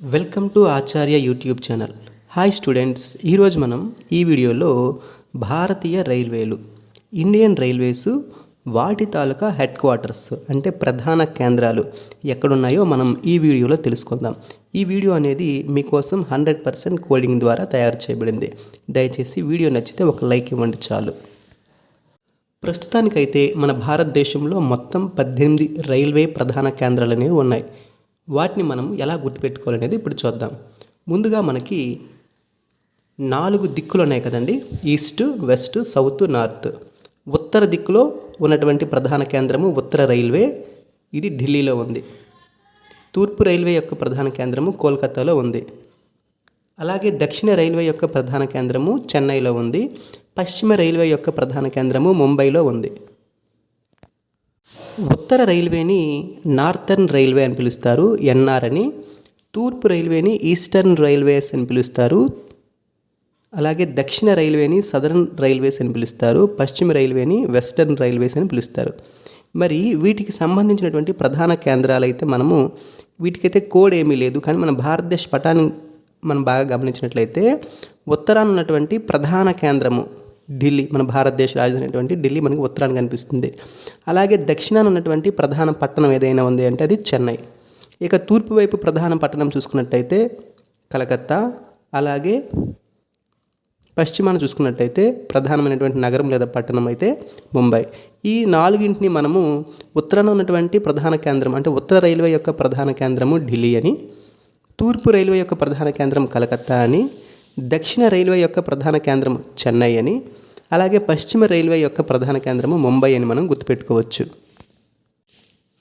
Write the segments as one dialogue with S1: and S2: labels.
S1: Welcome to Acharya YouTube channel. Hi students ఈరోజు మనం ఈ వీడియోలో భారతీయ రైల్వేలు ఇండియన్ రైల్వేస్ వాటి తాలూకా హెడ్ క్వార్టర్స్ అంటే ప్రధాన కేంద్రాలు ఎక్కడున్నాయో మనం ఈ వీడియోలో తెలుసుకుందాం. ఈ వీడియో అనేది మీకోసం హండ్రెడ్ పర్సెంట్ కోడింగ్ ద్వారా తయారు చేయబడింది. దయచేసి వీడియో నచ్చితే ఒక లైక్ ఇవ్వండి చాలు. ప్రస్తుతానికైతే మన భారతదేశంలో మొత్తం పద్దెనిమిది రైల్వే ప్రధాన కేంద్రాలు అనేవి ఉన్నాయి. వాటిని మనం ఎలా గుర్తుపెట్టుకోవాలనేది ఇప్పుడు చూద్దాం. ముందుగా మనకి నాలుగు దిక్కులు ఉన్నాయి కదండి. East west south north. ఉత్తర దిక్కులో ఉన్నటువంటి ప్రధాన కేంద్రము ఉత్తర రైల్వే ఇది ఢిల్లీలో ఉంది. తూర్పు రైల్వే యొక్క ప్రధాన కేంద్రము కోల్కతాలో ఉంది. అలాగే దక్షిణ రైల్వే యొక్క ప్రధాన కేంద్రము చెన్నైలో ఉంది. పశ్చిమ రైల్వే యొక్క ప్రధాన కేంద్రము ముంబైలో ఉంది. ఉత్తర రైల్వేని నార్థర్న్ రైల్వే అని పిలుస్తారు ఎన్ఆర్ అని. తూర్పు రైల్వేని ఈస్టర్న్ రైల్వేస్ అని పిలుస్తారు. అలాగే దక్షిణ రైల్వేని సదరన్ రైల్వేస్ అని పిలుస్తారు. పశ్చిమ రైల్వేని వెస్టర్న్ రైల్వేస్ అని పిలుస్తారు. మరి వీటికి సంబంధించినటువంటి ప్రధాన కేంద్రాలు అయితే మనము వీటికైతే కోడ్ ఏమీ లేదు. కానీ మన భారతదేశ పటాన్ని మనం బాగా గమనించినట్లయితే ఉత్తరాన ఉన్నటువంటి ప్రధాన కేంద్రము ఢిల్లీ మన భారతదేశ రాజధాని అయినటువంటి ఢిల్లీ మనకి ఉత్తరాన్ని కనిపిస్తుంది. అలాగే దక్షిణాన ఉన్నటువంటి ప్రధాన పట్టణం ఏదైనా ఉంది అంటే అది చెన్నై. ఇక తూర్పు వైపు ప్రధాన పట్టణం చూసుకున్నట్టయితే కలకత్తా అలాగే పశ్చిమాన చూసుకున్నట్టయితే ప్రధానమైనటువంటి నగరం లేదా పట్టణం అయితే ముంబై. ఈ నాలుగింటిని మనము ఉత్తరాన ఉన్నటువంటి ప్రధాన కేంద్రం అంటే ఉత్తర రైల్వే యొక్క ప్రధాన కేంద్రము ఢిల్లీ అని తూర్పు రైల్వే యొక్క ప్రధాన కేంద్రం కలకత్తా అని దక్షిణ రైల్వే యొక్క ప్రధాన కేంద్రం చెన్నై అని అలాగే పశ్చిమ రైల్వే యొక్క ప్రధాన కేంద్రము ముంబై అని మనం గుర్తుపెట్టుకోవచ్చు.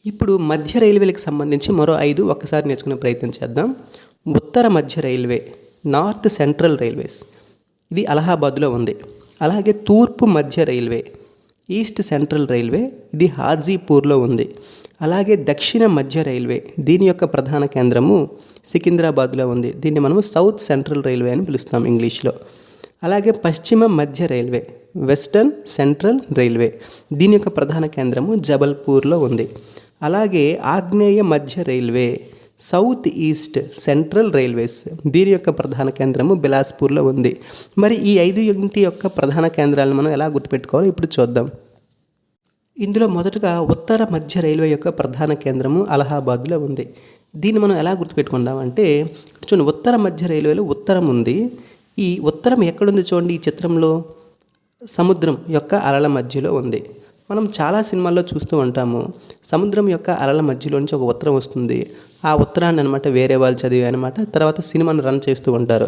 S1: ఇప్పుడు మధ్య రైల్వేలకు సంబంధించి మరో ఐదు ఒక్కసారి నేర్చుకునే ప్రయత్నం చేద్దాం. ఉత్తర మధ్య రైల్వే నార్త్ సెంట్రల్ రైల్వేస్. ఇది అలహాబాద్లో ఉంది. అలాగే తూర్పు మధ్య రైల్వే ఈస్ట్ సెంట్రల్ రైల్వే ఇది హాజీపూర్లో ఉంది. అలాగే దక్షిణ మధ్య రైల్వే దీని యొక్క ప్రధాన కేంద్రము సికింద్రాబాద్లో ఉంది. దీన్ని మనము సౌత్ సెంట్రల్ రైల్వే అని పిలుస్తాం ఇంగ్లీష్లో. అలాగే పశ్చిమ మధ్య రైల్వే వెస్టర్న్ సెంట్రల్ రైల్వే దీని యొక్క ప్రధాన కేంద్రము జబల్పూర్లో ఉంది. అలాగే ఆగ్నేయ మధ్య railway south east central railways దీని యొక్క ప్రధాన కేంద్రము బిలాస్పూర్లో ఉంది. మరి ఈ ఐదు ఇంటి యొక్క ప్రధాన కేంద్రాలను మనం ఎలా గుర్తుపెట్టుకోవాలో? ఇప్పుడు చూద్దాం. ఇందులో మొదటగా ఉత్తర మధ్య రైల్వే యొక్క ప్రధాన కేంద్రము అలహాబాద్లో ఉంది. దీన్ని మనం ఎలా గుర్తుపెట్టుకుందామంటే చూడండి ఉత్తర మధ్య రైల్వేలో ఉత్తరం ఉంది. ఈ ఉత్తరం ఎక్కడుంది చూడండి ఈ చిత్రంలో? సముద్రం యొక్క అలల మధ్యలో ఉంది. మనం చాలా సినిమాల్లో చూస్తూ ఉంటాము సముద్రం యొక్క అలల మధ్యలో నుంచి ఒక ఉత్తరం వస్తుంది. ఆ ఉత్తరాన్ని అనమాట వేరే వాళ్ళు చదివి అనమాట తర్వాత సినిమాను రన్ చేస్తూ ఉంటారు.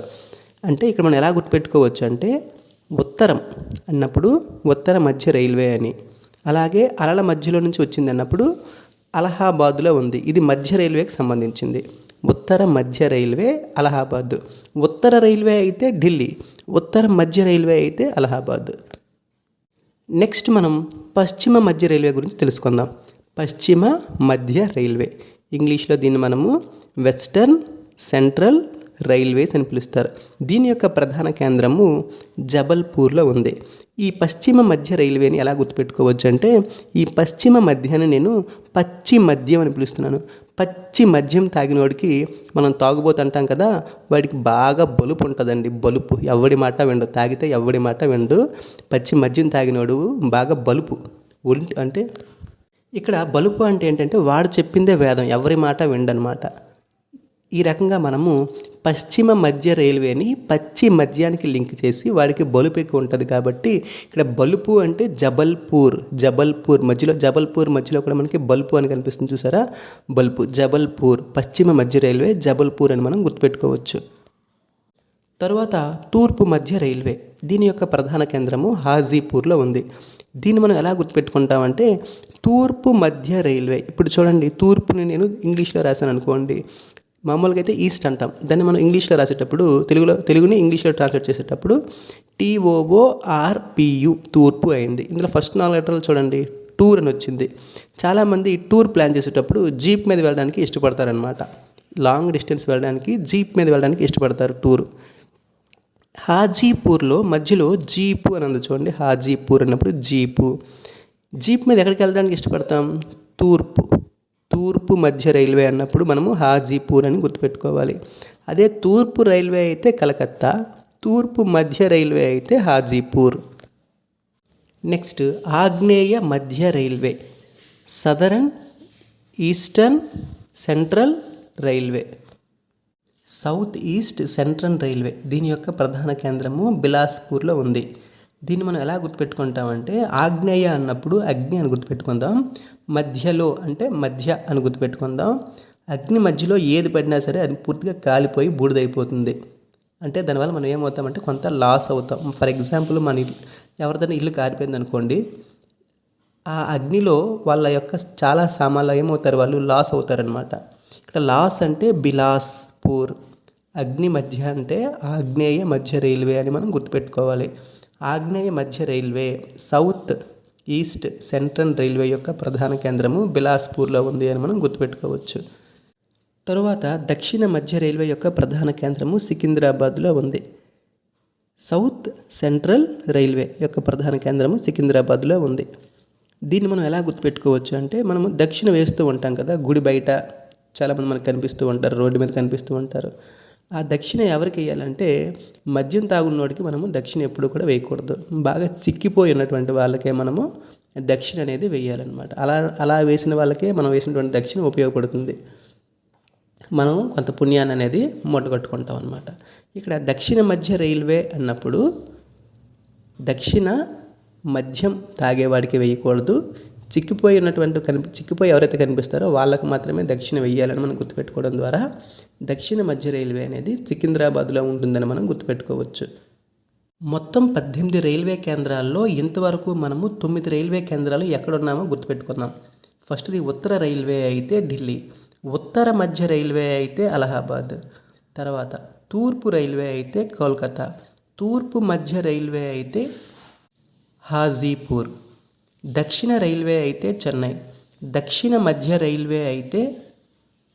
S1: అంటే ఇక్కడ మనం ఎలా గుర్తుపెట్టుకోవచ్చు అంటే ఉత్తరం అన్నప్పుడు ఉత్తర మధ్య రైల్వే అని. అలాగే అలల మధ్యలో నుంచి వచ్చింది అన్నప్పుడు అలహాబాద్లో ఉంది. ఇది మధ్య రైల్వేకి సంబంధించింది. ఉత్తర మధ్య రైల్వే అలహాబాద్. ఉత్తర రైల్వే అయితే ఢిల్లీ. ఉత్తర మధ్య రైల్వే అయితే అలహాబాద్. నెక్స్ట్ మనం పశ్చిమ మధ్య రైల్వే గురించి తెలుసుకుందాం. పశ్చిమ మధ్య రైల్వే. ఇంగ్లీష్లో దీన్ని మనము వెస్టర్న్ సెంట్రల్ రైల్వేస్ అని పిలుస్తారు. దీని యొక్క ప్రధాన కేంద్రము జబల్పూర్లో ఉంది. ఈ పశ్చిమ మధ్య రైల్వేని ఎలా గుర్తుపెట్టుకోవచ్చు అంటే ఈ పశ్చిమ మధ్యాన్ని నేను పచ్చి మద్యం అని పిలుస్తున్నాను. పచ్చి మద్యం తాగినోడికి మనం తాగుబోతు అంటాం కదా వాడికి బాగా బలుపు ఉంటుందండి. బలుపు. ఎవడి మాట వెండు? తాగితే ఎవడి మాట వెండు? పచ్చి మద్యం తాగినోడు బాగా బలుపు. ఒంటి అంటే ఇక్కడ బలుపు అంటే ఏంటంటే వాడు చెప్పిందే వేదం. ఎవరి మాట విండనమాట. ఈ రకంగా మనము పశ్చిమ మధ్య రైల్వేని పచ్చి మధ్యానికి లింక్ చేసి వాడికి బలుపు ఎక్కువ ఉంటుంది కాబట్టి ఇక్కడ బలుపు అంటే జబల్పూర్ జబల్పూర్ మధ్యలో జబల్పూర్ మధ్యలో కూడా మనకి బల్పు అని కనిపిస్తుంది చూసారా? బల్పు జబల్పూర్ పశ్చిమ మధ్య రైల్వే జబల్పూర్ అని మనం గుర్తుపెట్టుకోవచ్చు. తర్వాత తూర్పు మధ్య రైల్వే దీని యొక్క ప్రధాన కేంద్రము హాజీపూర్లో ఉంది. దీన్ని మనం ఎలా గుర్తుపెట్టుకుంటామంటే తూర్పు మధ్య రైల్వే ఇప్పుడు చూడండి తూర్పుని నేను ఇంగ్లీష్లో రాశాను అనుకోండి. మామూలుగా అయితే ఈస్ట్ అంటాం. దాన్ని మనం ఇంగ్లీష్లో రాసేటప్పుడు తెలుగులో తెలుగుని ఇంగ్లీష్లో ట్రాన్స్లేట్ చేసేటప్పుడు టీఓఓఆర్పియు తూర్పు అయింది. ఇందులో ఫస్ట్ నాలుగు లెటర్లు చూడండి. టూర్ అని వచ్చింది. చాలామంది టూర్ ప్లాన్ చేసేటప్పుడు జీప్ మీద వెళ్ళడానికి ఇష్టపడతారనమాట లాంగ్ డిస్టెన్స్ వెళ్ళడానికి జీప్ మీద వెళ్ళడానికి ఇష్టపడతారు టూర్. హాజీపూర్లో మధ్యలో జీపు అని అందు చూడండి. హాజీపూర్ అన్నప్పుడు జీపు. జీప్ మీద ఎక్కడికి వెళ్ళడానికి ఇష్టపడతాం? తూర్పు. తూర్పు మధ్య రైల్వే అన్నప్పుడు మనము హాజీపూర్ అని గుర్తుపెట్టుకోవాలి. అదే తూర్పు రైల్వే అయితే కలకత్తా తూర్పు మధ్య రైల్వే అయితే హాజీపూర్. నెక్స్ట్ ఆగ్నేయ మధ్య railway southern eastern central railway. South east central railway దీని యొక్క ప్రధాన కేంద్రము బిలాస్పూర్లో ఉంది. దీన్ని మనం ఎలా గుర్తుపెట్టుకుంటామంటే ఆగ్నేయ అన్నప్పుడు అగ్ని అని గుర్తుపెట్టుకుందాం. మధ్యలో అంటే మధ్య అని గుర్తుపెట్టుకుందాం. అగ్ని మధ్యలో ఏది పడినా సరే అది పూర్తిగా కాలిపోయి బూడిదైపోతుంది. అంటే దానివల్ల మనం ఏమవుతామంటే కొంత లాస్ అవుతాం. ఫర్ ఎగ్జాంపుల్ మన ఎవరిదైనా ఇల్లు కారిపోయింది అనుకోండి ఆ అగ్నిలో వాళ్ళ యొక్క చాలా సామాన్లు ఏమవుతారు? వాళ్ళు లాస్ అవుతారనమాట ఇక్కడ లాస్ అంటే బిలాస్పూర్. అగ్ని మధ్య అంటే ఆగ్నేయ మధ్య రైల్వే అని మనం గుర్తుపెట్టుకోవాలి. ఆగ్నేయ మధ్య railway south east central railway యొక్క ప్రధాన కేంద్రము బిలాస్పూర్లో ఉంది అని మనం గుర్తుపెట్టుకోవచ్చు. తరువాత దక్షిణ మధ్య రైల్వే యొక్క ప్రధాన కేంద్రము సికింద్రాబాద్లో ఉంది. సౌత్ సెంట్రల్ రైల్వే యొక్క ప్రధాన కేంద్రము సికింద్రాబాద్లో ఉంది. దీన్ని మనం ఎలా గుర్తుపెట్టుకోవచ్చు అంటే మనము దక్షిణ వేస్తూ ఉంటాం కదా గుడి బయట. చాలామంది మనకు కనిపిస్తూ ఉంటారు రోడ్డు మీద కనిపిస్తూ ఉంటారు. ఆ దక్షిణ ఎవరికి వేయాలంటే మద్యం తాగున్నోడికి మనము దక్షిణ ఎప్పుడు కూడా వేయకూడదు. బాగా చిక్కిపోయి ఉన్నటువంటి వాళ్ళకే మనము దక్షిణ అనేది వేయాలన్నమాట. అలా అలా వేసిన వాళ్ళకే మనం వేసినటువంటి దక్షిణ ఉపయోగపడుతుంది. మనం కొంత పుణ్యాన్ని అనేది మూటగట్టుకుంటాం అనమాట ఇక్కడ దక్షిణ మధ్య రైల్వే అన్నప్పుడు దక్షిణ మద్యం తాగేవాడికి వేయకూడదు. చిక్కిపోయి ఉన్నటువంటి కనిపి చిక్కిపోయి ఎవరైతే కనిపిస్తారో వాళ్ళకు మాత్రమే దక్షిణ వెయ్యాలని మనం గుర్తుపెట్టుకోవడం ద్వారా దక్షిణ మధ్య రైల్వే అనేది సికింద్రాబాద్లో ఉంటుందని మనం గుర్తుపెట్టుకోవచ్చు. మొత్తం పద్దెనిమిది రైల్వే కేంద్రాల్లో ఇంతవరకు మనము తొమ్మిది రైల్వే కేంద్రాలు ఎక్కడున్నామో గుర్తుపెట్టుకుందాం. ఫస్ట్ది ఉత్తర రైల్వే అయితే ఢిల్లీ ఉత్తర మధ్య రైల్వే అయితే అలహాబాద్ తర్వాత తూర్పు రైల్వే అయితే కోల్కతా తూర్పు మధ్య రైల్వే అయితే హాజీపూర్. దక్షిణ రైల్వే అయితే చెన్నై దక్షిణ మధ్య రైల్వే అయితే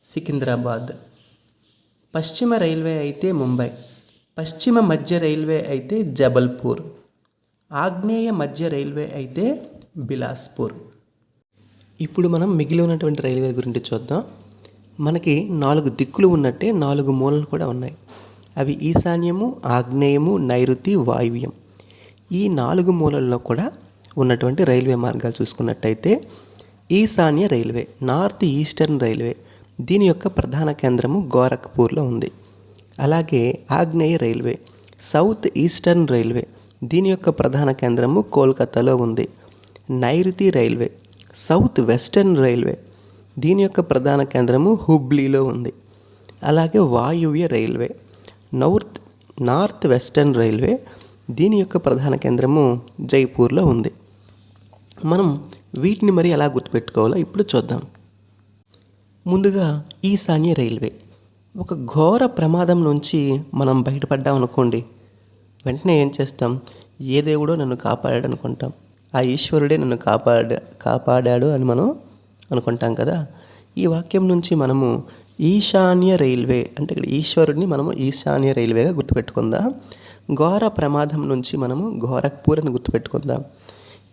S1: సికింద్రాబాద్ పశ్చిమ రైల్వే అయితే ముంబై పశ్చిమ మధ్య రైల్వే అయితే జబల్పూర్ ఆగ్నేయ మధ్య రైల్వే అయితే బిలాస్పూర్. ఇప్పుడు మనం మిగిలి ఉన్నటువంటి రైల్వే గురించి చూద్దాం. మనకి నాలుగు దిక్కులు ఉన్నట్టే నాలుగు మూలలు కూడా ఉన్నాయి. అవి ఈశాన్యము ఆగ్నేయము నైరుతి వాయువ్యం. ఈ నాలుగు మూలల్లో కూడా ఉన్నటువంటి రైల్వే మార్గాలు చూసుకున్నట్టయితే ఈశాన్య రైల్వే నార్త్ ఈస్టర్న్ రైల్వే దీని యొక్క ప్రధాన కేంద్రము గోరఖ్పూర్లో ఉంది. అలాగే ఆగ్నేయ రైల్వే సౌత్ ఈస్టర్న్ రైల్వే దీని యొక్క ప్రధాన కేంద్రము కోల్కతాలో ఉంది. నైరుతి రైల్వే సౌత్ వెస్టర్న్ రైల్వే దీని యొక్క ప్రధాన కేంద్రము హుబ్లీలో ఉంది. అలాగే వాయువ్య railway north north western railway దీని యొక్క ప్రధాన కేంద్రము జైపూర్లో ఉంది. మనం వీటిని మరి ఎలా గుర్తుపెట్టుకోవాలో ఇప్పుడు చూద్దాం. ముందుగా ఈశాన్య రైల్వే. ఒక ఘోర ప్రమాదం నుంచి మనం బయటపడ్డాం అనుకోండి వెంటనే ఏం చేస్తాం? ఏ దేవుడో నన్ను కాపాడాడు అనుకుంటాం. ఆ ఈశ్వరుడే నన్ను కాపాడ కాపాడాడు అని మనం అనుకుంటాం కదా. ఈ వాక్యం నుంచి మనము ఈశాన్య రైల్వే అంటే ఇక్కడ ఈశ్వరుడిని మనము ఈశాన్య రైల్వేగా గుర్తుపెట్టుకుందాం. ఘోర ప్రమాదం నుంచి మనము గోరఖ్పూర్ అని గుర్తుపెట్టుకుందాం.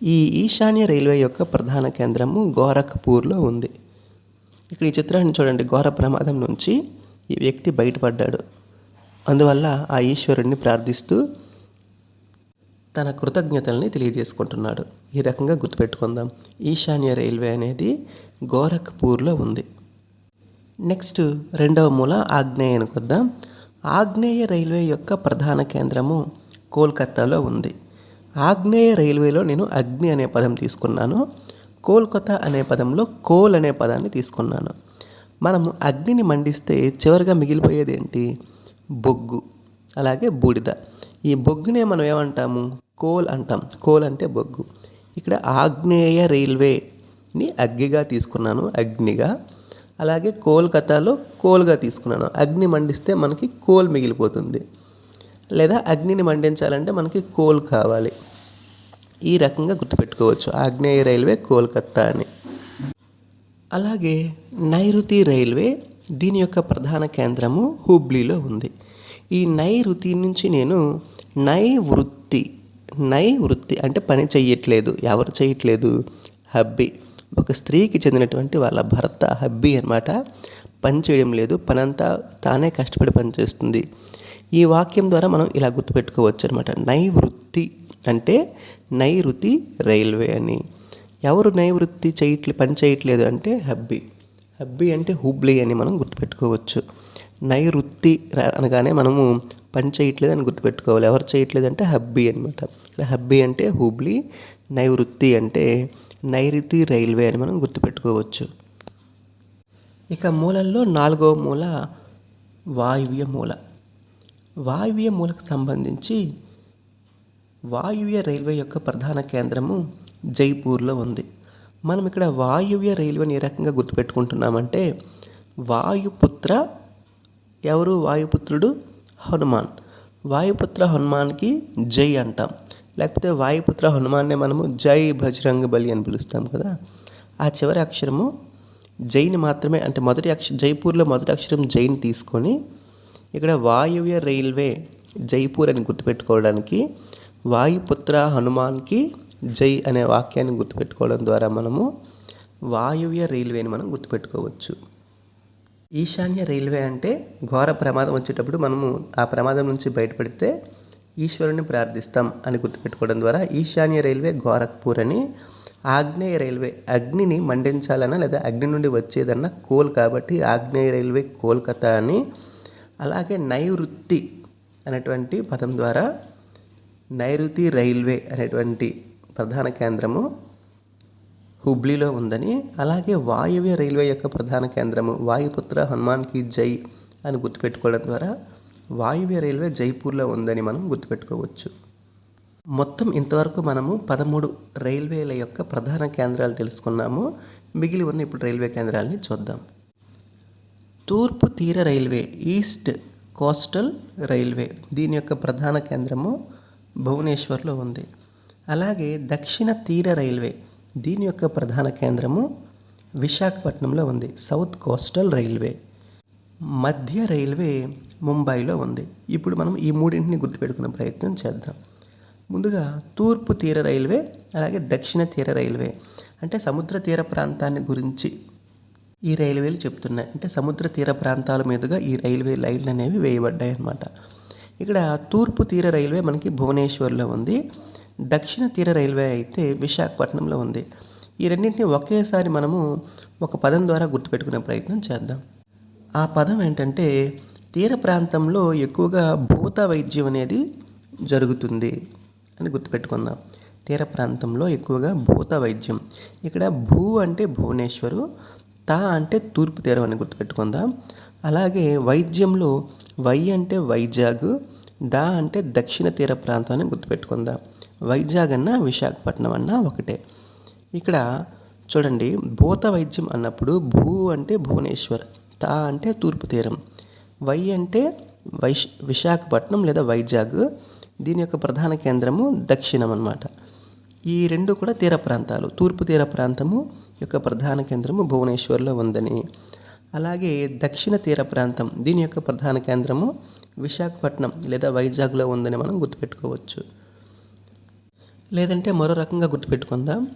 S1: ఈ ఈశాన్య రైల్వే యొక్క ప్రధాన కేంద్రము గోరఖ్పూర్లో ఉంది. ఇక్కడ ఈ చిత్రాన్ని చూడండి. ఘోర ప్రమాదం నుంచి ఈ వ్యక్తి బయటపడ్డాడు. అందువల్ల ఆ ఈశ్వరుడిని ప్రార్థిస్తూ తన కృతజ్ఞతల్ని తెలియజేసుకుంటున్నాడు. ఈ రకంగా గుర్తుపెట్టుకుందాం. ఈశాన్య రైల్వే అనేది గోరఖ్పూర్లో ఉంది. నెక్స్ట్ రెండవ మూల ఆగ్నేయానికి వద్దాం ఆగ్నేయ రైల్వే యొక్క ప్రధాన కేంద్రము కోల్కత్తాలో ఉంది. ఆగ్నేయ రైల్వేలో నేను అగ్ని అనే పదం తీసుకున్నాను కోల్కతా అనే పదంలో కోల్ అనే పదాన్ని తీసుకున్నాను. మనము అగ్నిని మండిస్తే చివరిగా మిగిలిపోయేది ఏంటి బొగ్గు అలాగే బూడిద. ఈ బొగ్గునే మనం ఏమంటాము? కోల్ అంటాం. కోల్ అంటే బొగ్గు. ఇక్కడ ఆగ్నేయ రైల్వేని అగ్గిగా తీసుకున్నాను అగ్నిగా. అలాగే కోల్కతాలో కోల్గా తీసుకున్నాను. అగ్ని మండిస్తే మనకి కోల్ మిగిలిపోతుంది. లేదా అగ్నిని మండించాలంటే మనకి కోల్ కావాలి. ఈ రకంగా గుర్తుపెట్టుకోవచ్చు. ఆగ్నేయ రైల్వే కోల్కత్తా అని. అలాగే నైరుతి రైల్వే దీని యొక్క ప్రధాన కేంద్రము హుబ్లీలో ఉంది. ఈ నైరుతి నుంచి నేను నై వృత్తి నై వృత్తి అంటే పని చెయ్యట్లేదు ఎవరు చేయట్లేదు హబ్బీ. ఒక స్త్రీకి చెందినటువంటి వాళ్ళ భర్త హబ్బీ అనమాట పని చేయడం లేదు పనంతా తానే కష్టపడి పనిచేస్తుంది. ఈ వాక్యం ద్వారా మనం ఇలా గుర్తుపెట్టుకోవచ్చు అనమాట నైవృత్తి అంటే నైరుతి రైల్వే అని. ఎవరు నైవృత్తి చేయట్లే పని చేయట్లేదు అంటే హబ్బీ. హబ్బీ అంటే హుబ్లీ అని మనం గుర్తుపెట్టుకోవచ్చు. నైరుత్తి అనగానే మనము పని చేయట్లేదు అని గుర్తుపెట్టుకోవాలి. ఎవరు చేయట్లేదు అంటే హబ్బీ అనమాట హబ్బీ అంటే హుబ్లీ నైవృత్తి అంటే నైరుతి రైల్వే అని మనం గుర్తుపెట్టుకోవచ్చు. ఇక మూలల్లో నాలుగవ మూల వాయువ్య మూల. వాయువ్య మూలకు సంబంధించి వాయువ్య రైల్వే యొక్క ప్రధాన కేంద్రము జైపూర్లో ఉంది. మనం ఇక్కడ వాయువ్య రైల్వేని ఏ రకంగా గుర్తుపెట్టుకుంటున్నామంటే వాయుపుత్ర ఎవరు? వాయుపుత్రుడు హనుమాన్. వాయుపుత్ర హనుమాన్కి జై అంటాం. లేకపోతే వాయుపుత్ర హనుమాన్నే మనము జై బజరంగ బలి అని పిలుస్తాం కదా. ఆ చివరి అక్షరము జైని మాత్రమే అంటే మొదటి అక్ష జైపూర్లో మొదటి అక్షరం జైని తీసుకొని ఇక్కడ వాయువ్య రైల్వే జైపూర్ అని గుర్తుపెట్టుకోవడానికి వాయుపుత్ర హనుమాన్కి జై అనే వాక్యాన్ని గుర్తుపెట్టుకోవడం ద్వారా మనము వాయువ్య రైల్వేని మనం గుర్తుపెట్టుకోవచ్చు. ఈశాన్య రైల్వే అంటే ఘోర ప్రమాదం వచ్చేటప్పుడు మనము ఆ ప్రమాదం నుంచి బయటపడితే ఈశ్వరుని ప్రార్థిస్తాం అని గుర్తుపెట్టుకోవడం ద్వారా ఈశాన్య రైల్వే గోరఖ్పూర్ అని ఆగ్నేయ రైల్వే అగ్నిని మండించాలన్నా లేదా అగ్ని నుండి వచ్చేదన్నా కోల్ కాబట్టి ఆగ్నేయ రైల్వే కోల్కతా అని అలాగే నైరుతి అనేటువంటి పదం ద్వారా నైరుతి రైల్వే అనేటువంటి ప్రధాన కేంద్రము హుబ్లీలో ఉందని అలాగే వాయువ్య రైల్వే యొక్క ప్రధాన కేంద్రము వాయుపుత్ర హనుమాన్కి జై అని గుర్తుపెట్టుకోవడం ద్వారా వాయువ్య రైల్వే జైపూర్లో ఉందని మనం గుర్తుపెట్టుకోవచ్చు. మొత్తం ఇంతవరకు మనము పదమూడు రైల్వేల యొక్క ప్రధాన కేంద్రాలు తెలుసుకున్నాము. మిగిలి ఉన్న ఇప్పుడు రైల్వే కేంద్రాలని చూద్దాం. తూర్పు తీర రైల్వే ఈస్ట్ కోస్టల్ రైల్వే దీని యొక్క ప్రధాన కేంద్రము భువనేశ్వర్లో ఉంది. అలాగే దక్షిణ తీర రైల్వే దీని యొక్క ప్రధాన కేంద్రము విశాఖపట్నంలో ఉంది. సౌత్ కోస్టల్ రైల్వే మధ్య రైల్వే ముంబైలో ఉంది. ఇప్పుడు మనం ఈ మూడింటిని గుర్తుపెట్టుకునే ప్రయత్నం చేద్దాం. ముందుగా తూర్పు తీర రైల్వే అలాగే దక్షిణ తీర రైల్వే. అంటే సముద్ర తీర ప్రాంతాన్ని గురించి ఈ రైల్వేలు చెప్తున్నాయి. అంటే సముద్ర తీర ప్రాంతాల మీదుగా ఈ రైల్వే లైన్లు అనేవి వేయబడ్డాయి అన్నమాట ఇక్కడ తూర్పు తీర రైల్వే మనకి భువనేశ్వర్లో ఉంది. దక్షిణ తీర రైల్వే అయితే విశాఖపట్నంలో ఉంది. ఈ రెండింటిని ఒకేసారి మనము ఒక పదం ద్వారా గుర్తుపెట్టుకునే ప్రయత్నం చేద్దాం. ఆ పదం ఏంటంటే తీర ప్రాంతంలో ఎక్కువగా భూత వైద్యం అనేది జరుగుతుంది అని గుర్తుపెట్టుకుందాం. తీర ప్రాంతంలో ఎక్కువగా భూత వైద్యం. ఇక్కడ భూ అంటే భువనేశ్వరు తా అంటే తూర్పు తీరం అని గుర్తుపెట్టుకుందాం. అలాగే వైద్యంలో వై అంటే వైజాగ్ దా అంటే దక్షిణ తీర ప్రాంతం అని గుర్తుపెట్టుకుందాం. వైజాగ్ అన్న విశాఖపట్నం అన్న ఒకటే. ఇక్కడ చూడండి భూత వైద్యం అన్నప్పుడు భూ అంటే భువనేశ్వర్ తా అంటే తూర్పు తీరం. వై అంటే వైశ్ విశాఖపట్నం లేదా వైజాగ్. దీని యొక్క ప్రధాన కేంద్రము దక్షిణం అన్నమాట. ఈ రెండు కూడా తీర ప్రాంతాలు తూర్పు తీర ప్రాంతము యొక్క ప్రధాన కేంద్రము భువనేశ్వర్లో ఉందని. అలాగే దక్షిణ తీర ప్రాంతం దీని యొక్క ప్రధాన కేంద్రము విశాఖపట్నం లేదా వైజాగ్లో ఉందని మనం గుర్తుపెట్టుకోవచ్చు. లేదంటే మరో రకంగా గుర్తుపెట్టుకుందాం.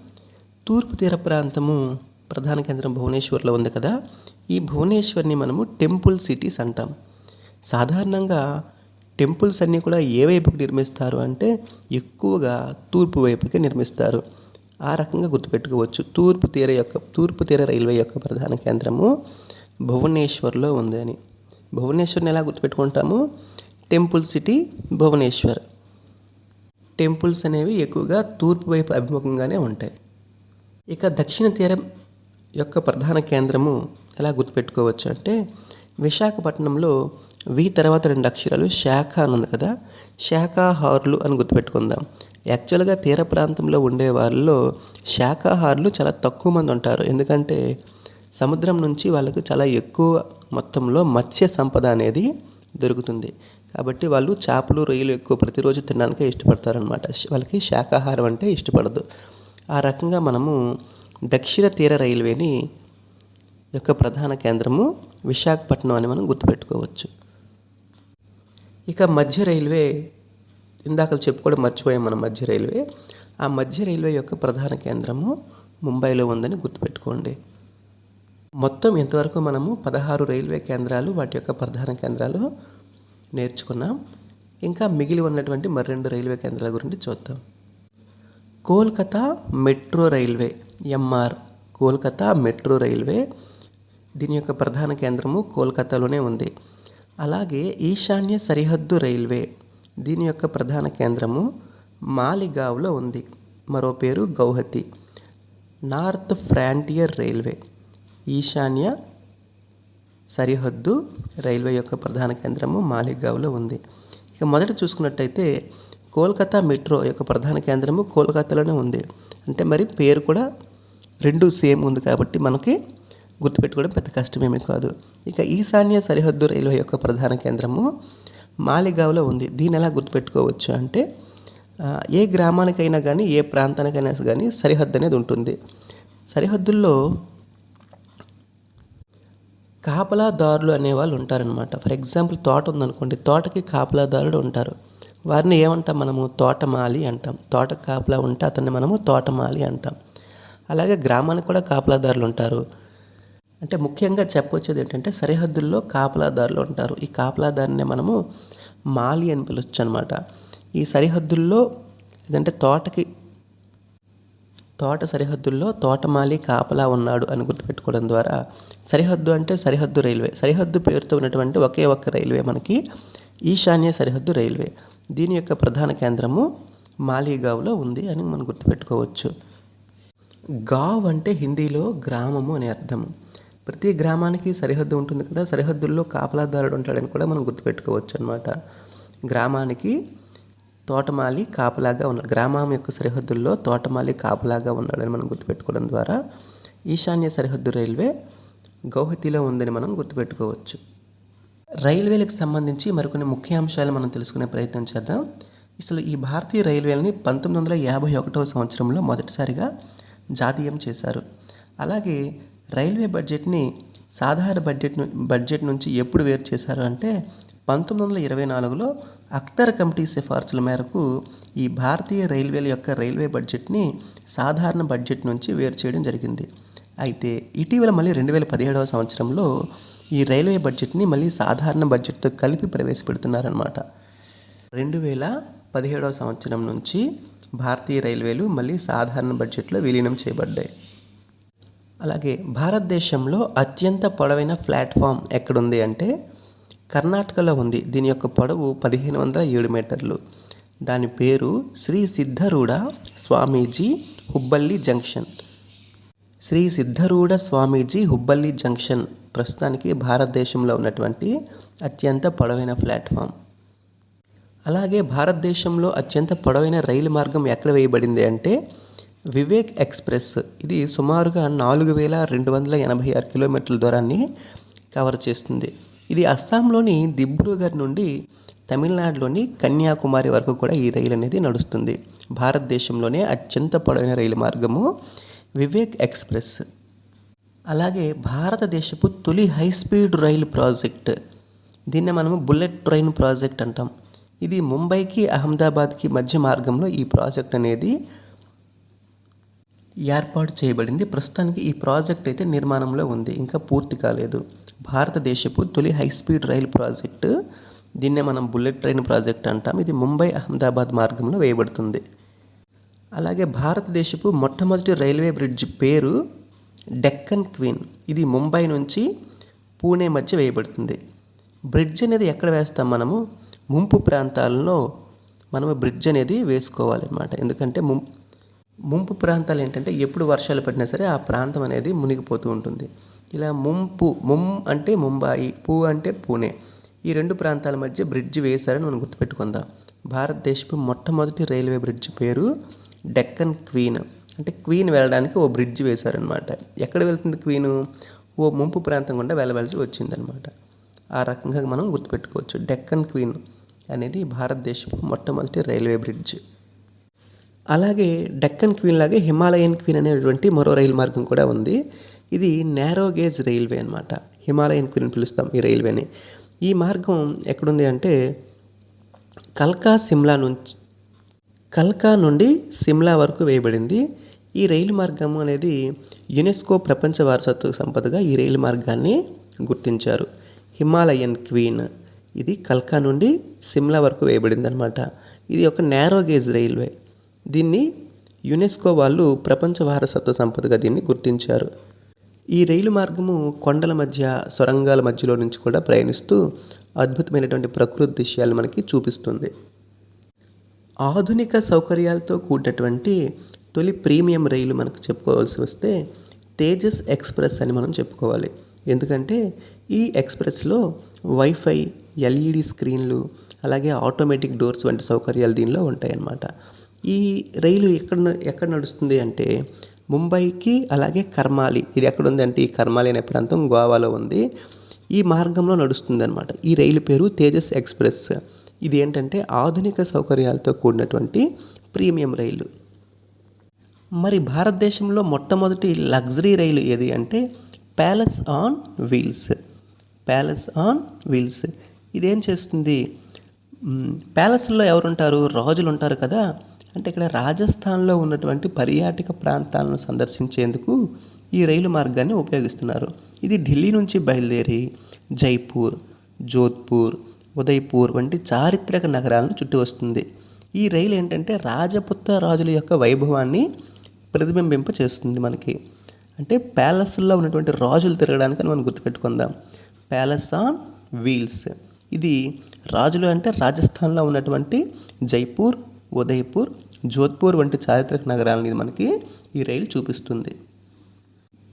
S1: తూర్పు తీర ప్రాంతము ప్రధాన కేంద్రం భువనేశ్వర్లో ఉంది కదా. ఈ భువనేశ్వర్ని మనము టెంపుల్ సిటీస్ అంటాం. సాధారణంగా టెంపుల్స్ అన్నీ కూడా ఏ వైపుకి నిర్మిస్తారు అంటే ఎక్కువగా తూర్పు వైపుకి నిర్మిస్తారు. ఆ రకంగా గుర్తుపెట్టుకోవచ్చు. తూర్పు తీర యొక్క తూర్పు తీర రైల్వే యొక్క ప్రధాన కేంద్రము భువనేశ్వర్లో ఉంది అని. భువనేశ్వర్ని ఎలా గుర్తుపెట్టుకుంటాము? Temple city Bhubaneswar. టెంపుల్స్ అనేవి ఎక్కువగా తూర్పు వైపు అభిముఖంగానే ఉంటాయి. ఇక దక్షిణ తీరం యొక్క ప్రధాన కేంద్రము ఎలా గుర్తుపెట్టుకోవచ్చు అంటే విశాఖపట్నంలో వి తర్వాత రెండు అక్షరాలు శాఖ అని ఉంది కదా శాఖాహారులు అని గుర్తుపెట్టుకుందాం. యాక్చువల్గా తీర ప్రాంతంలో ఉండే వాళ్ళలో శాఖాహారులు చాలా తక్కువ మంది ఉంటారు. ఎందుకంటే సముద్రం నుంచి వాళ్ళకు చాలా ఎక్కువ మొత్తంలో మత్స్య సంపద అనేది దొరుకుతుంది. కాబట్టి వాళ్ళు చేపలు రొయ్యలు ఎక్కువ ప్రతిరోజు తినడానికే ఇష్టపడతారనమాట వాళ్ళకి శాకాహారం అంటే ఇష్టపడదు. ఆ రకంగా మనము దక్షిణ తీర రైల్వేని యొక్క ప్రధాన కేంద్రము విశాఖపట్నం అని మనం గుర్తుపెట్టుకోవచ్చు. ఇక మధ్య రైల్వే ఇందాక చెప్పుకోవడం మర్చిపోయాం మన మధ్య రైల్వే. ఆ మధ్య రైల్వే యొక్క ప్రధాన కేంద్రము ముంబైలో ఉందని గుర్తుపెట్టుకోండి. మొత్తం ఇంతవరకు మనము పదహారు రైల్వే కేంద్రాలు వాటి యొక్క ప్రధాన కేంద్రాలు నేర్చుకున్నాం. ఇంకా మిగిలి ఉన్నటువంటి మరెండు రైల్వే కేంద్రాల గురించి చూద్దాం. Kolkata metro railway MR Kolkata metro railway దీని యొక్క ప్రధాన కేంద్రము కోల్కతాలోనే ఉంది. అలాగే ఈశాన్య సరిహద్దు రైల్వే దీని యొక్క ప్రధాన కేంద్రము మాలిగావ్లో ఉంది. మరో పేరు గౌహతి. North frontier railway. ఈశాన్య సరిహద్దు రైల్వే యొక్క ప్రధాన కేంద్రము మాలిగావ్లో ఉంది. ఇక మొదట చూసుకున్నట్టయితే కోల్కతా మెట్రో యొక్క ప్రధాన కేంద్రము కోల్కతాలోనే ఉంది. అంటే మరి పేరు కూడా రెండు సేమ్ ఉంది కాబట్టి మనకి గుర్తుపెట్టుకోవడం పెద్ద కష్టమేమీ కాదు. ఇక ఈశాన్య సరిహద్దు రైల్వే యొక్క ప్రధాన కేంద్రము మాలిగావ్లో ఉంది. దీన్ని ఎలా గుర్తుపెట్టుకోవచ్చు అంటే ఏ గ్రామానికైనా కానీ ఏ ప్రాంతానికైనా కానీ సరిహద్దు అనేది ఉంటుంది. సరిహద్దుల్లో కాపలాదారులు అనేవాళ్ళు ఉంటారనమాట ఫర్ ఎగ్జాంపుల్ తోట ఉందనుకోండి తోటకి కాపలాదారుడు ఉంటారు. వారిని ఏమంటాం మనము? తోటమాలి అంటాం. తోట కాపలా ఉంటే అతన్ని మనము తోటమాలి అంటాం. అలాగే గ్రామానికి కూడా కాపలాదారులు ఉంటారు. అంటే ముఖ్యంగా చెప్పొచ్చేది ఏంటంటే సరిహద్దుల్లో కాపలాదారులు ఉంటారు. ఈ కాపలాదారుని మనము మాలి అని పిలవచ్చు అనమాట ఈ సరిహద్దుల్లో లేదంటే తోటకి తోట సరిహద్దుల్లో తోటమాలి కాపలా ఉన్నాడు అని గుర్తుపెట్టుకోవడం ద్వారా సరిహద్దు అంటే సరిహద్దు రైల్వే. సరిహద్దు పేరుతో ఉన్నటువంటి ఒకే ఒక్క రైల్వే మనకి ఈశాన్య సరిహద్దు రైల్వే. దీని యొక్క ప్రధాన కేంద్రము మాలిగావ్లో ఉంది అని మనం గుర్తుపెట్టుకోవచ్చు. గావ్ అంటే హిందీలో గ్రామము అనే అర్థము. ప్రతి గ్రామానికి సరిహద్దు ఉంటుంది కదా. సరిహద్దుల్లో కాపలాదారుడు ఉంటాడని కూడా మనం గుర్తుపెట్టుకోవచ్చు అనమాట గ్రామానికి తోటమాలి కాపలాగా ఉన్నాడు గ్రామం యొక్క సరిహద్దుల్లో తోటమాలి కాపలాగా ఉన్నాడని మనం గుర్తుపెట్టుకోవడం ద్వారా ఈశాన్య సరిహద్దు రైల్వే గౌహతిలో ఉందని మనం గుర్తుపెట్టుకోవచ్చు. రైల్వేలకు సంబంధించి మరికొన్ని ముఖ్య అంశాలు మనం తెలుసుకునే ప్రయత్నం చేద్దాం. అసలు ఈ భారతీయ రైల్వేలని పంతొమ్మిది వందల యాభై ఒకటవ సంవత్సరంలో మొదటిసారిగా జాతీయం చేశారు. అలాగే రైల్వే బడ్జెట్ని సాధారణ బడ్జెట్ ను- బడ్జెట్ నుంచి ఎప్పుడు వేరు చేశారు అంటే పంతొమ్మిది వందల ఇరవై నాలుగులో అఖ్తర్ కమిటీ సిఫార్సుల మేరకు ఈ భారతీయ రైల్వేల యొక్క రైల్వే బడ్జెట్ని సాధారణ బడ్జెట్ నుంచి వేరు చేయడం జరిగింది. అయితే ఇటీవల మళ్ళీ రెండు వేల పదిహేడవ సంవత్సరంలో ఈ రైల్వే బడ్జెట్ని మళ్ళీ సాధారణ బడ్జెట్తో కలిపి ప్రవేశపెడుతున్నారన్నమాట. రెండు వేల పదిహేడవ సంవత్సరం నుంచి భారతీయ రైల్వేలు మళ్ళీ సాధారణ బడ్జెట్లో విలీనం చేయబడ్డాయి. అలాగే భారతదేశంలో అత్యంత పొడవైన ప్లాట్ఫామ్ ఎక్కడుంది అంటే కర్ణాటకలో ఉంది. దీని యొక్క పొడవు పదిహేను వందల ఏడు మీటర్లు. దాని పేరు శ్రీ సిద్ధరూఢ స్వామీజీ హుబ్బల్లి జంక్షన్. శ్రీ సిద్ధరూఢ స్వామీజీ హుబ్బల్లి జంక్షన్ ప్రస్తుతానికి భారతదేశంలో ఉన్నటువంటి అత్యంత పొడవైన ప్లాట్ఫామ్. అలాగే భారతదేశంలో అత్యంత పొడవైన రైలు మార్గం ఎక్కడ వేయబడింది అంటే వివేక్ ఎక్స్ప్రెస్. ఇది సుమారుగా నాలుగు వేల రెండు వందల ఎనభై ఆరు కిలోమీటర్ల దూరాన్ని కవర్ చేస్తుంది. ఇది అస్సాంలోని దిబ్రూగర్ నుండి తమిళనాడులోని కన్యాకుమారి వరకు కూడా ఈ రైలు అనేది నడుస్తుంది. భారతదేశంలోనే అత్యంత పొడవైన రైలు మార్గము వివేక్ ఎక్స్ప్రెస్. అలాగే భారతదేశపు తొలి హై స్పీడ్ రైలు ప్రాజెక్ట్. దీన్ని మనము బుల్లెట్ ట్రైన్ ప్రాజెక్ట్ అంటాం. ఇది ముంబైకి అహ్మదాబాద్కి మధ్య మార్గంలో ఈ ప్రాజెక్ట్ అనేది ఏర్పాటు చేయబడింది. ప్రస్తుతానికి ఈ ప్రాజెక్ట్ అయితే నిర్మాణంలో ఉంది. ఇంకా పూర్తి కాలేదు. భారతదేశపు తొలి హై స్పీడ్ రైలు ప్రాజెక్టు. దీన్నే మనం బుల్లెట్ ట్రైన్ ప్రాజెక్ట్ అంటాం. ఇది ముంబై అహ్మదాబాద్ మార్గంలో వేయబడుతుంది. అలాగే భారతదేశపు మొట్టమొదటి రైల్వే బ్రిడ్జ్ పేరు డెక్కన్ క్వీన్. ఇది ముంబై నుంచి పూణే మధ్య వేయబడుతుంది. బ్రిడ్జ్ అనేది ఎక్కడ వేస్తాం మనము? ముంపు ప్రాంతాల్లో మనము బ్రిడ్జ్ అనేది వేసుకోవాలన్నమాట. ఎందుకంటే ముం ముంపు ప్రాంతాలు ఏంటంటే ఎప్పుడు వర్షాలు పడినా సరే ఆ ప్రాంతం అనేది మునిగిపోతూ ఉంటుంది. ఇలా ముంపు ముం అంటే ముంబాయి పూ అంటే పూణే. ఈ రెండు ప్రాంతాల మధ్య బ్రిడ్జ్ వేశారని మనం గుర్తుపెట్టుకుందాం. భారతదేశపు మొట్టమొదటి రైల్వే బ్రిడ్జ్ పేరు డెక్కన్ క్వీన్. అంటే క్వీన్ వెళ్ళడానికి ఓ బ్రిడ్జ్ వేశారనమాట ఎక్కడ వెళ్తుంది క్వీను? ఓ ముంపు ప్రాంతం గుండా వెళ్ళవలసి వచ్చిందనమాట ఆ రకంగా మనం గుర్తుపెట్టుకోవచ్చు. డెక్కన్ క్వీన్ అనేది భారతదేశపు మొట్టమొదటి రైల్వే బ్రిడ్జ్. అలాగే డెక్కన్ క్వీన్ లాగే హిమాలయన్ క్వీన్ అనేటువంటి మరో రైలు మార్గం కూడా ఉంది. ఇది నేరో గేజ్ రైల్వే అనమాట హిమాలయన్ క్వీన్ అని పిలుస్తాం ఈ రైల్వేని ఈ మార్గం ఎక్కడుంది అంటే కల్కా సిమ్లా నుంచి కల్కా నుండి సిమ్లా వరకు వేయబడింది. ఈ రైలు మార్గం అనేది యునెస్కో ప్రపంచ వారసత్వ సంపదగా ఈ రైలు మార్గాన్ని గుర్తించారు. హిమాలయన్ క్వీన్ ఇది కల్కా నుండి సిమ్లా వరకు వేయబడింది అనమాట ఇది ఒక నేరో గేజ్ రైల్వే దీన్ని యునెస్కో వాళ్ళు ప్రపంచ వారసత్వ సంపదగా దీన్ని గుర్తించారు. ఈ రైలు మార్గము కొండల మధ్య సొరంగాల మధ్యలో నుంచి కూడా ప్రయాణిస్తూ అద్భుతమైనటువంటి ప్రకృతి దృశ్యాలు మనకి చూపిస్తుంది. ఆధునిక సౌకర్యాలతో కూడినటువంటి తొలి ప్రీమియం రైలు మనకు చెప్పుకోవాల్సి వస్తే తేజస్ ఎక్స్ప్రెస్ అని మనం చెప్పుకోవాలి. ఎందుకంటే ఈ ఎక్స్ప్రెస్లో వైఫై ఎల్ఈడి స్క్రీన్లు అలాగే ఆటోమేటిక్ డోర్స్ వంటి సౌకర్యాలు దీనిలో ఉంటాయన్నమాట. ఈ రైలు ఎక్కడ న- ఎక్కడ నడుస్తుంది అంటే ముంబైకి అలాగే కర్మాలి. ఇది ఎక్కడ ఉంది అంటే ఈ కర్మాలి అనే ప్రాంతం గోవాలో ఉంది. ఈ మార్గంలో నడుస్తుంది అనమాట ఈ రైలు పేరు తేజస్ ఎక్స్ప్రెస్. ఇది ఏంటంటే ఆధునిక సౌకర్యాలతో కూడినటువంటి ప్రీమియం రైలు. మరి భారతదేశంలో మొట్టమొదటి లగ్జరీ రైలు ఏది అంటే palace on wheels. Palace on wheels. ఇదేం చేస్తుంది? ప్యాలెస్లో ఎవరుంటారు? రాజులు ఉంటారు కదా. అంటే ఇక్కడ రాజస్థాన్లో ఉన్నటువంటి పర్యాటక ప్రాంతాలను సందర్శించేందుకు ఈ రైలు మార్గాన్ని ఉపయోగిస్తున్నారు. ఇది ఢిల్లీ నుంచి బయలుదేరి జైపూర్ జోధ్పూర్ ఉదయ్పూర్ వంటి చారిత్రక నగరాలను చుట్టి వస్తుంది. ఈ రైలు ఏంటంటే రాజపుత్ర రాజుల యొక్క వైభవాన్ని ప్రతిబింబింప చేస్తుంది మనకి. అంటే ప్యాలెస్లో ఉన్నటువంటి రాజులు తిరగడానికి మనం గుర్తుపెట్టుకుందాం. Palace on wheels. ఇది రాజులు అంటే రాజస్థాన్లో ఉన్నటువంటి జైపూర్ ఉదయ్పూర్ జోధ్పూర్ వంటి చారిత్రక నగరాలని మనకి ఈ రైలు చూపిస్తుంది.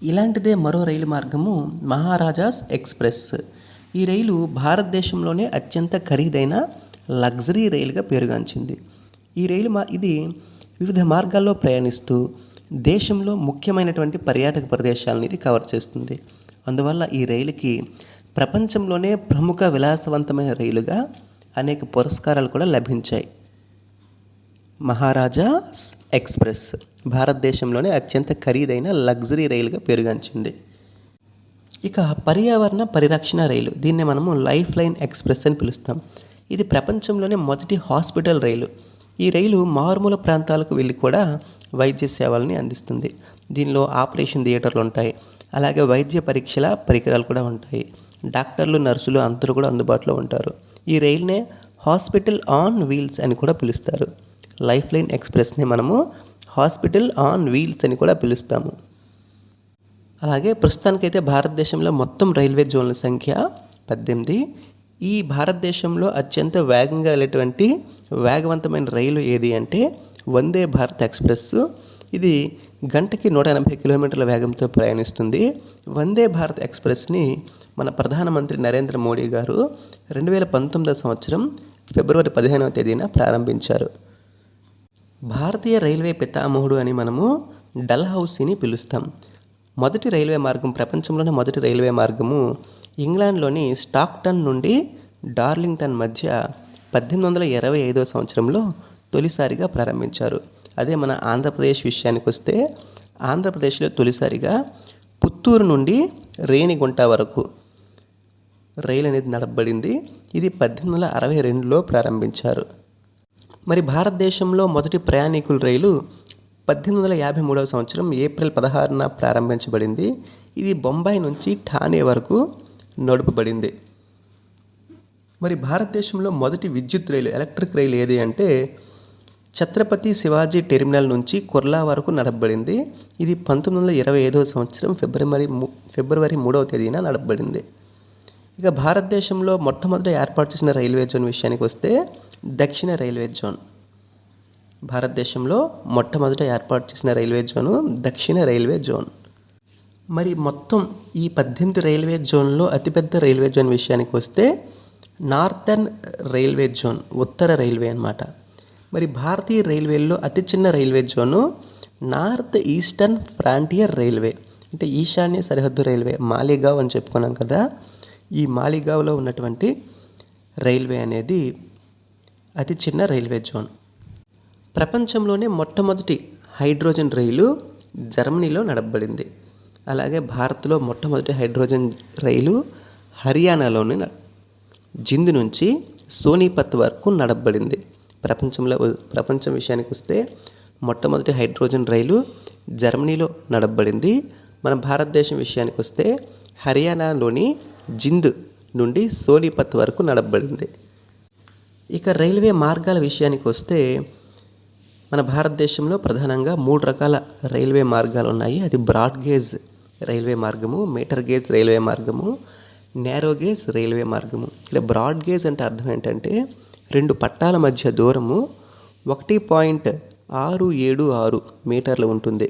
S1: ఇలాంటిదే మరో రైలు మార్గము మహారాజాస్ ఎక్స్ప్రెస్. ఈ రైలు భారతదేశంలోనే అత్యంత ఖరీదైన లగ్జరీ రైలుగా పేరుగాంచింది. ఈ రైలు మా ఇది వివిధ మార్గాల్లో ప్రయాణిస్తూ దేశంలో ముఖ్యమైనటువంటి పర్యాటక ప్రదేశాలను ఇది కవర్ చేస్తుంది. అందువల్ల ఈ రైలుకి ప్రపంచంలోనే ప్రముఖ విలాసవంతమైన రైలుగా అనేక పురస్కారాలు కూడా లభించాయి. మహారాజా ఎక్స్ప్రెస్ భారతదేశంలోనే అత్యంత ఖరీదైన లగ్జరీ రైలుగా పేరుగాంచింది. ఇక పర్యావరణ పరిరక్షణ రైలు దీన్ని మనము లైఫ్ లైన్ ఎక్స్ప్రెస్ అని పిలుస్తాం. ఇది ప్రపంచంలోనే మొదటి హాస్పిటల్ రైలు. ఈ రైలు మారుమూల ప్రాంతాలకు వెళ్ళి కూడా వైద్య సేవల్ని అందిస్తుంది. దీనిలో ఆపరేషన్ థియేటర్లు ఉంటాయి. అలాగే వైద్య పరీక్షల పరికరాలు కూడా ఉంటాయి. డాక్టర్లు నర్సులు అందరూ కూడా అందుబాటులో ఉంటారు. ఈ రైలునే హాస్పిటల్ ఆన్ వీల్స్ అని కూడా పిలుస్తారు. లైఫ్ లైన్ ఎక్స్ప్రెస్ని మనము హాస్పిటల్ ఆన్ వీల్స్ అని కూడా పిలుస్తాము. అలాగే ప్రస్తుతానికైతే భారతదేశంలో మొత్తం రైల్వే జోన్ల సంఖ్య పద్దెనిమిది. ఈ భారతదేశంలో అత్యంత వేగంగా వెళ్ళేటువంటి వేగవంతమైన రైలు ఏది అంటే వందే భారత్ ఎక్స్ప్రెస్. ఇది గంటకి నూట ఎనభై కిలోమీటర్ల వేగంతో ప్రయాణిస్తుంది. వందే భారత్ ఎక్స్ప్రెస్ని మన ప్రధానమంత్రి నరేంద్ర మోడీ గారు రెండు వేల పంతొమ్మిదవ సంవత్సరం ఫిబ్రవరి పదిహేనవ తేదీన ప్రారంభించారు. భారతీయ రైల్వే పితామహుడు అని మనము డల్ హౌసీని పిలుస్తాం. మొదటి రైల్వే మార్గం ప్రపంచంలోనే మొదటి రైల్వే మార్గము ఇంగ్లాండ్లోని స్టాక్టన్ నుండి డార్లింగ్టన్ మధ్య పద్దెనిమిది వందల ఇరవై ఐదో సంవత్సరంలో తొలిసారిగా ప్రారంభించారు. అదే మన ఆంధ్రప్రదేశ్ విషయానికి వస్తే ఆంధ్రప్రదేశ్లో తొలిసారిగా పుత్తూరు నుండి రేణిగుంట వరకు రైలు అనేది నడపబడింది. ఇది పద్దెనిమిది వందల అరవై రెండులో ప్రారంభించారు. మరి భారతదేశంలో మొదటి ప్రయాణికుల రైలు పద్దెనిమిది వందల యాభై మూడవ సంవత్సరం ఏప్రిల్ పదహారున ప్రారంభించబడింది. ఇది బొంబాయి నుంచి ఠానే వరకు నడుపబడింది. మరి భారతదేశంలో మొదటి విద్యుత్ రైలు ఎలక్ట్రిక్ రైలు ఏది అంటే ఛత్రపతి శివాజీ టెర్మినల్ నుంచి కుర్లా వరకు నడపబడింది. ఇది పంతొమ్మిది వందల ఇరవై ఐదవ సంవత్సరం ఫిబ్రవరి ఫిబ్రవరి మూడవ తేదీన నడపబడింది. ఇక భారతదేశంలో మొట్టమొదట ఏర్పాటు చేసిన రైల్వే జోన్ విషయానికి వస్తే దక్షిణ రైల్వే జోన్. భారతదేశంలో మొట్టమొదట ఏర్పాటు చేసిన రైల్వే జోను దక్షిణ రైల్వే జోన్. మరి మొత్తం ఈ పద్దెనిమిది రైల్వే జోన్లో అతిపెద్ద రైల్వే జోన్ విషయానికి వస్తే నార్థర్న్ రైల్వే జోన్ ఉత్తర రైల్వే అన్నమాట. మరి భారతీయ రైల్వేల్లో అతి చిన్న railway zone north eastern frontier railway అంటే ఈశాన్య సరిహద్దు రైల్వే మాలిగావ్ అని చెప్పుకున్నాం కదా. ఈ మాలిగావ్లో ఉన్నటువంటి రైల్వే అనేది అతి చిన్న రైల్వే జోన్. ప్రపంచంలోనే మొట్టమొదటి హైడ్రోజన్ రైలు జర్మనీలో నడపబడింది. అలాగే భారత్లో మొట్టమొదటి హైడ్రోజన్ రైలు హర్యానాలోని న- జింద్ నుంచి సోనీపత్ వరకు నడపబడింది. ప్రపంచంలో ప్రపంచం విషయానికి వస్తే మొట్టమొదటి హైడ్రోజన్ రైలు జర్మనీలో నడపబడింది. మన భారతదేశం విషయానికి వస్తే హర్యానాలోని జింద్ నుండి సోనీపత్ వరకు నడపబడింది. ఇక రైల్వే మార్గాల విషయానికి వస్తే మన భారతదేశంలో ప్రధానంగా మూడు రకాల రైల్వే మార్గాలు ఉన్నాయి. అది బ్రాడ్ గేజ్ రైల్వే మార్గము మీటర్ గేజ్ రైల్వే మార్గము నేరో గేజ్ రైల్వే మార్గము. ఇలా బ్రాడ్ గేజ్ అంటే అర్థం ఏంటంటే రెండు పట్టాల మధ్య దూరము ఒకటి పాయింట్ ఆరు ఏడు ఆరు మీటర్లు ఉంటుంది.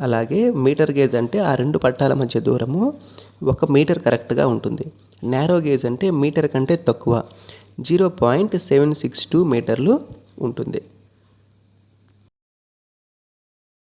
S1: అలాగే మీటర్ గేజ్ అంటే ఆ రెండు పట్టాల మధ్య దూరము ఒక మీటర్ కరెక్ట్గా ఉంటుంది. నేరో గేజ్ అంటే మీటర్ కంటే తక్కువ. Zero point seven six two మీటర్లు ఉంటుంది.